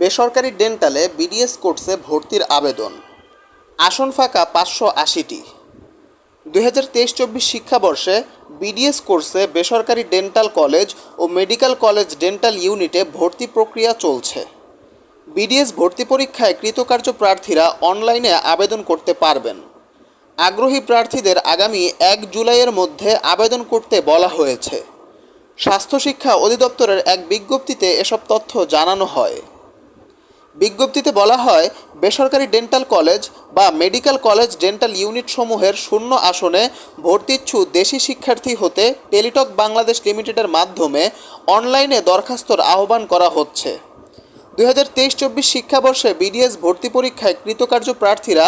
বেসরকারি ডেন্টালে বিডিএস কোর্সে ভর্তির আবেদন। আসন ফাঁকা পাঁচশো আশিটি। দুই হাজার তেইশ চব্বিশ শিক্ষাবর্ষে বিডিএস কোর্সে বেসরকারি ডেন্টাল কলেজ ও মেডিকেল কলেজ ডেন্টাল ইউনিটে ভর্তি প্রক্রিয়া চলছে। বিডিএস ভর্তি পরীক্ষায় কৃতকার্য প্রার্থীরা অনলাইনে আবেদন করতে পারবেন। আগ্রহী প্রার্থীদের আগামী এক জুলাইয়ের মধ্যে আবেদন করতে বলা হয়েছে। স্বাস্থ্য শিক্ষা অধিদপ্তরের এক বিজ্ঞপ্তিতে এসব তথ্য জানানো হয়। বিজ্ঞপ্তিতে বলা হয়, বেসরকারি ডেন্টাল কলেজ বা মেডিকেল কলেজ ডেন্টাল ইউনিট সমূহের শূন্য আসনে ভর্তিচ্ছু দেশি শিক্ষার্থী হতে টেলিটক বাংলাদেশ লিমিটেডের মাধ্যমে অনলাইনে দরখাস্তর আহ্বান করা হচ্ছে। দুই হাজার তেইশ চব্বিশ শিক্ষাবর্ষে বিডিএস ভর্তি পরীক্ষায় কৃতকার্য প্রার্থীরা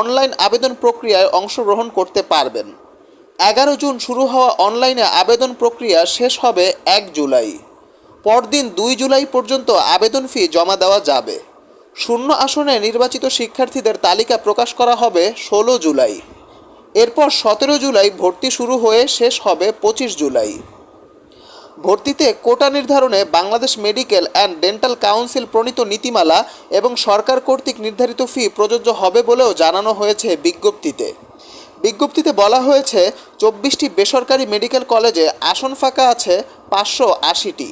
অনলাইন আবেদন প্রক্রিয়ায় অংশগ্রহণ করতে পারবেন। এগারো জুন শুরু হওয়া অনলাইনে আবেদন প্রক্রিয়া শেষ হবে এক জুলাই। পরদিন দুই জুলাই পর্যন্ত আবেদন ফি জমা দেওয়া যাবে। শূন্য আসনে নির্বাচিত শিক্ষার্থীদের তালিকা প্রকাশ করা হবে ষোলো জুলাই। এরপর সতেরো জুলাই ভর্তি শুরু হয়ে শেষ হবে পঁচিশ জুলাই। ভর্তিতে কোটা নির্ধারণে Bangladesh medical and dental council প্রণীত নীতিমালা এবং সরকার কর্তৃক নির্ধারিত ফি প্রযোজ্য হবে বলেও জানানো হয়েছে বিজ্ঞপ্তিতে। বিজ্ঞপ্তিতে বলা হয়েছে, চব্বিশটি বেসরকারি মেডিকেল কলেজে আসন ফাঁকা আছে পাঁচশো আশিটি।